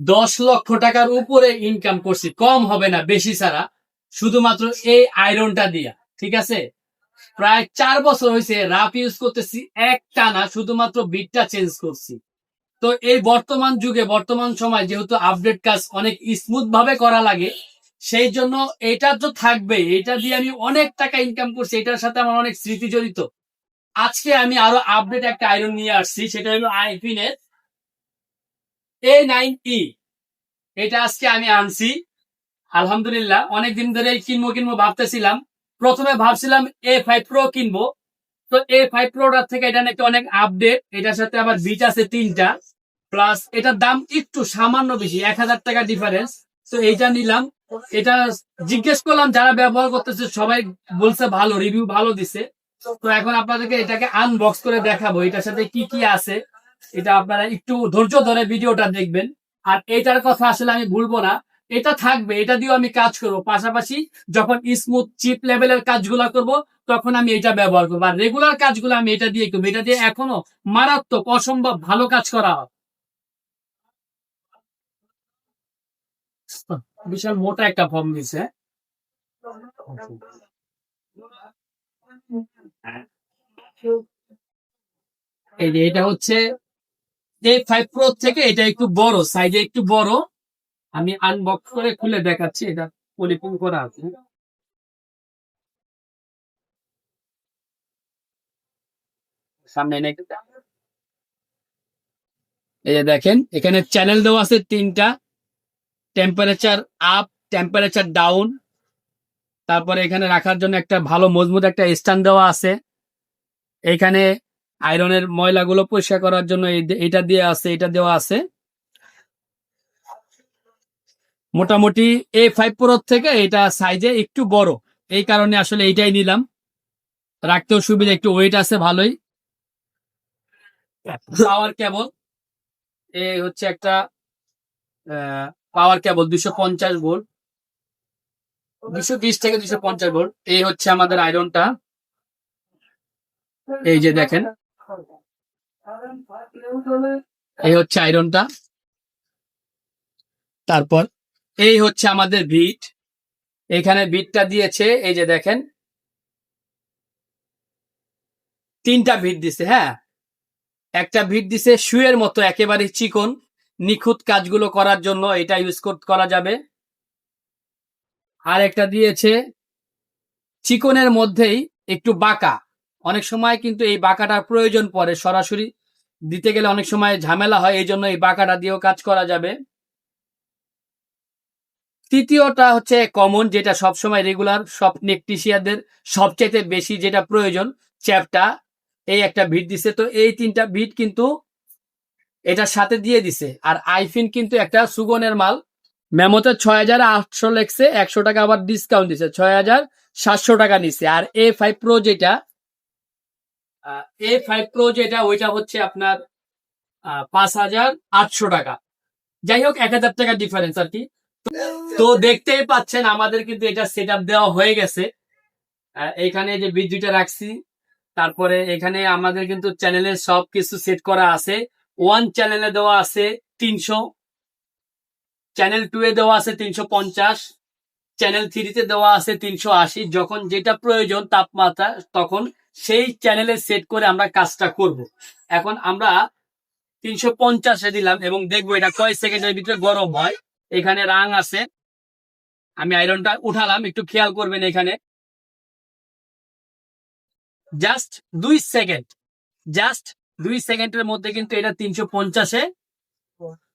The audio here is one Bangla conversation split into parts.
দশ লক্ষ টাকার উপরে ইনকাম করছি। কম হবে না, বেশি ছাড়া। শুধুমাত্র এই আয়রনটা দিয়া, ঠিক আছে? প্রায় চার বছর হয়েছে রাফ ইউজ করতেছি এক টানা শুধুমাত্র বিটটা চেঞ্জ করছি। তো এই বর্তমান যুগে, বর্তমান সময় যেহেতু আপডেট কাজ অনেক স্মুথ ভাবে করা লাগে, সেই জন্য এটা তো থাকবে, এটা দিয়ে আমি অনেক টাকা ইনকাম করছি, এটার সাথে আমার অনেক স্মৃতি জড়িত। আজকে আমি আরও আপডেট একটা আয়রন নিয়ে আসছি, সেটা হলো আইফিনের এ নাইন ই এটা আজকে আমি আনছি। আলহামদুলিল্লাহ, অনেকদিন ধরে কিনবো কিনবো ভাবতেছিলাম। প্রথমে ভাবছিলাম এ ফাইভ প্রো কিনবো। তো এ ফাইভ প্রোটার থেকে এটা নাকি অনেক আপডেট এটার সাথে আবার বিট আছে তিনটা। প্লাস এটার দাম একটু সামান্য বেশি, এক হাজার টাকা ডিফারেন্স তো এইটা নিলাম। এটা জিজ্ঞেস করলাম, যারা ব্যবহার করতেছে, সবাই বলছে ভালো রিভিউ ভালো দিছে। তো এখন আপনাদেরকে এটাকে আনবক্স করে দেখাবো। এটার সাথে কি কি আছে। এটা আপনারা একটু ধৈর্য ধরে ভিডিওটা দেখবেন। আর এটার কথা আসলে আমি ভুলবো না। এটা থাকবে, এটা দিয়েও আমি কাজ করব। পাশাপাশি যখন স্মুথ চিপ লেভেলের কাজগুলো করব, তখন আমি এটা ব্যবহার করব। আর রেগুলার কাজগুলো আমি এটা দিয়ে করব। এটা দিয়ে এখনও মারাত্মক অসম্ভব ভালো কাজ করা হয়। বিশাল মোটা একটা ফর্ম দিছে। এটা হচ্ছে এ ফাইভ প্রো থেকে এটা একটু বড় সাইজে একটু বড়, আমি আনবক্স করে খুলে দেখাচ্ছি, এটা পলিপুন করা আছে। এই যে দেখেন, এখানে চ্যানেল দেওয়া আছে তিনটা। টেম্পারেচার আপ টেম্পারেচার ডাউন তারপরে এখানে রাখার জন্য একটা ভালো মজবুত একটা স্ট্যান্ড দেওয়া আছে। এখানে আয়রনের ময়লাগুলো পরিষ্কার করার জন্য এটা দিয়ে আছে এটা দেওয়া আছে। মোটামুটি এ ফাইভ প্রো থেকে এটা সাইজে একটু বড়। এই কারণে আসলে এইটাই নিলাম। রাখতেও সুবিধা, একটু ওয়েট আছে ভালোই। পাওয়ার কেবল এ হচ্ছে একটা পাওয়ার কেবল দুশো পঞ্চাশ ভোল্ট দুশো বিশ থেকে দুশো পঞ্চাশ ভোল্ট এই হচ্ছে আমাদের আয়রনটা। এই যে দেখেন। এই হচ্ছে আয়রনটা তারপর, এই হচ্ছে আমাদের বিট এখানে বিটটা দিয়েছে, এই যে দেখেন। তিনটা ভিট দিছে হ্যাঁ? একটা ভিট দিছে শুয়ের মতো, একেবারে চিকন। নিখুঁত কাজগুলো করার জন্য এটা ইউজ করা যাবে। আর একটা দিয়েছে, চিকনের মধ্যেই একটু বাঁকা। অনেক সময় কিন্তু এই বাঁকাটার প্রয়োজন পড়ে সরাসরি। দিতে গেলে অনেক সময় ঝামেলা হয়, এই জন্য এই বাঁকাটা দিয়েও কাজ করা যাবে। তৃতীয়টা হচ্ছে কমন যেটা সবসময় রেগুলার সব নেকটিশিয়াদের সবচাইতে বেশি যেটা প্রয়োজন চ্যাপটা এই একটা ভিট দিছে, তো এই তিনটা ভিট কিন্তু এটার সাথে দিয়ে দিছে। আর আইফিন কিন্তু একটা সুগনের মাল। মেমোতে ছয় হাজার আটশো লেখছে, একশো টাকা আবার ডিসকাউন্ট দিছে, ছয় হাজার সাতশো টাকা নিছে। আর এ ফাইভ প্রো যেটা এ ফাইভ প্রো যেটা ওইটা হচ্ছে আপনার পাঁচ হাজার আটশো টাকা। যাই হোক এক হাজার টাকা ডিফারেন্স আর কি। তো দেখতেই পাচ্ছেন আমাদের কিন্তু এটা সেট দেওয়া হয়ে গেছে। আহ, এইখানে যে বিদ্যুৎটা রাখছি তারপরে এখানে আমাদের কিন্তু চ্যানেলে সব কিছু সেট করা আছে। ওয়ান চ্যানেলে দেওয়া আছে তিনশো চ্যানেল টু এ দেওয়া আছে তিনশো পঞ্চাশ চ্যানেল থ্রিতে দেওয়া আছে তিনশো আশি। যখন যেটা প্রয়োজন তাপমাত্রা তখন সেই চ্যানেলে সেট করে আমরা কাজটা করব। এখন আমরা তিনশো পঞ্চাশে দিলাম এবং দেখব এটা কয় সেকেন্ডের ভিতরে গরম হয়। এখানে রাং আছে। আমি আয়রনটা উঠালাম, একটু খেয়াল করবেন এখানে। জাস্ট দুই সেকেন্ড জাস্ট দুই সেকেন্ডের মধ্যে কিন্তু এটা তিনশো পঞ্চাশে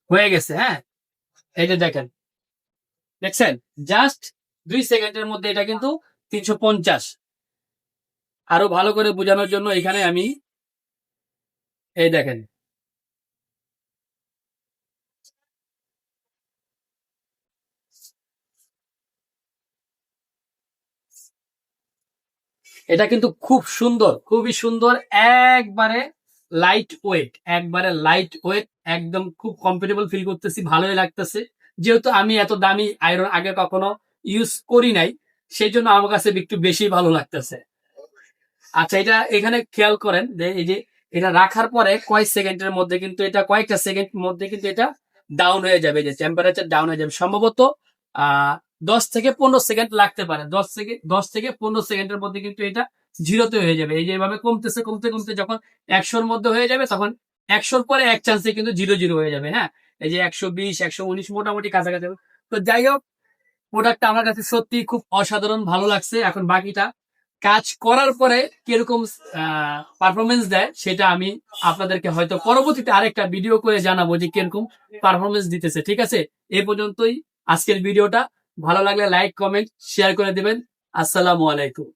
হয়ে গেছে হ্যাঁ? এটা দেখেন, দেখছেন? জাস্ট দুই সেকেন্ডের মধ্যে এটা কিন্তু তিনশো পঞ্চাশ। আরও ভালো করে বোঝানোর জন্য এখানে আমি এই দেখেন। এটা কিন্তু খুব সুন্দর, খুবই সুন্দর, একবারে লাইট ওয়েট একবারে লাইট ওয়েট একদম খুব কমফোর্টেবল ফিল করতেছি, ভালোই লাগতেছে। যেহেতু আমি এত দামি আয়রন আগে কখনো ইউজ করি নাই, সেই জন্য আমার কাছে একটু বেশি ভালো লাগতেছে। আচ্ছা এটা এখানে খেয়াল করেন যে এই যে এটা রাখার পরে কয়েক সেকেন্ডের মধ্যে কিন্তু এটা কয়েকটা সেকেন্ড মধ্যে কিন্তু এটা ডাউন হয়ে যাবে, যে টেম্পারেচার ডাউন হয়ে যাবে। সম্ভবত দশ থেকে পনেরো সেকেন্ড লাগতে পারে। দশ থেকে দশ থেকে পনেরো সেকেন্ডের মধ্যে কিন্তু এটা জিরোতে হয়ে যাবে। এই যে এভাবে কমতেছে, কমতে কমতে যখন একশোর মধ্যে হয়ে যাবে, তখন একশোর পরে এক চান্সে কিন্তু জিরো জিরো হয়ে যাবে হ্যাঁ? এই যে একশো বিশ, একশো উনিশ মোটামুটি কাছাকাছি তো যাই হোক প্রোডাক্টটা আমার কাছে সত্যি খুব অসাধারণ, ভালো লাগছে। এখন বাকিটা কাজ করার পরে কীরকম পারফরমেন্স দেয়, সেটা আমি আপনাদেরকে হয়তো পরবর্তীতে আরেকটা ভিডিও করে জানাব যে কীরকম পারফরমেন্স দিতেছে, ঠিক আছে? এ পর্যন্তই আজকের ভিডিওটা ভালো লাগলে লাইক কমেন্ট শেয়ার করে দেবেন। আসসালামু আলাইকুম।